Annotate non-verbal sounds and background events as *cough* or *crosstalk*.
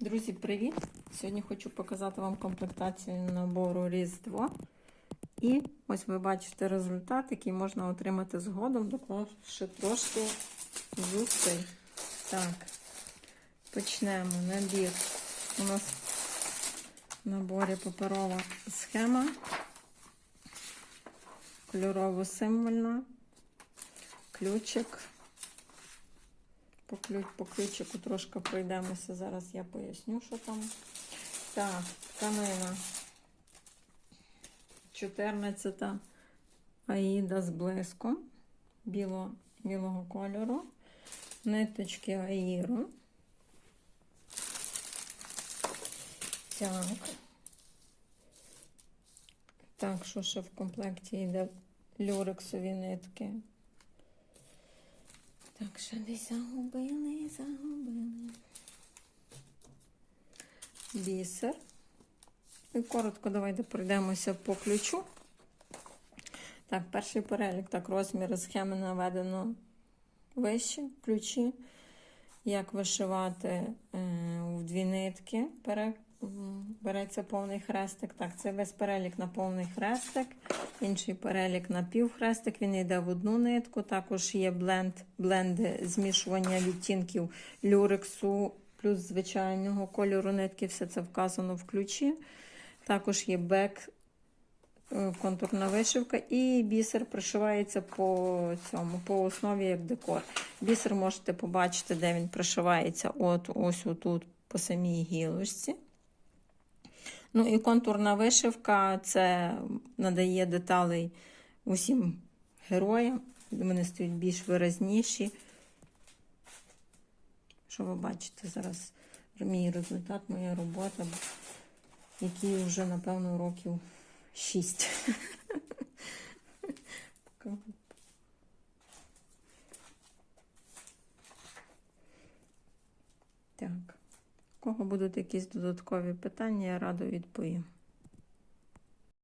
Друзі, привіт! Сьогодні хочу показати вам комплектацію набору Різдво. І ось ви бачите результат, який можна отримати згодом, доклавши трошки зусиль. Так, почнемо. Набір. У нас в наборі паперова схема, кольорово-символьна, ключик. По, по ключику трошки пройдемося. Зараз я поясню, що там. Так, тканина 14 аїда з блиском біло, білого кольору, ниточки аїру. Так. Так, що ще в комплекті йде люрексові нитки. Так, що десь загубили, загубили. Бісер. І коротко давайте пройдемося по ключу. Так, перший перелік. Так, розміри схеми наведено вище, ключі. Як вишивати е, в дві нитки. Береться повний хрестик. Так, це весь перелік на повний хрестик. Інший перелік на півхрестик. Він йде в одну нитку. Також є бленд, бленди змішування відтінків люрексу плюс звичайного кольору нитки. Все це вказано в ключі. Також є бек, е, контурна вишивка, і бісер пришивається по цьому, по основі як декор. Бісер можете побачити, де він пришивається от ось отут по самій гілочці. Ну і контурна вишивка це надає деталей усім героям. Вони стають більш виразніші. Що ви бачите зараз? Мій результат, моя робота, який вже, напевно, років 6. *laughs* Так. Кого будуть якісь додаткові питання, я радо відповім.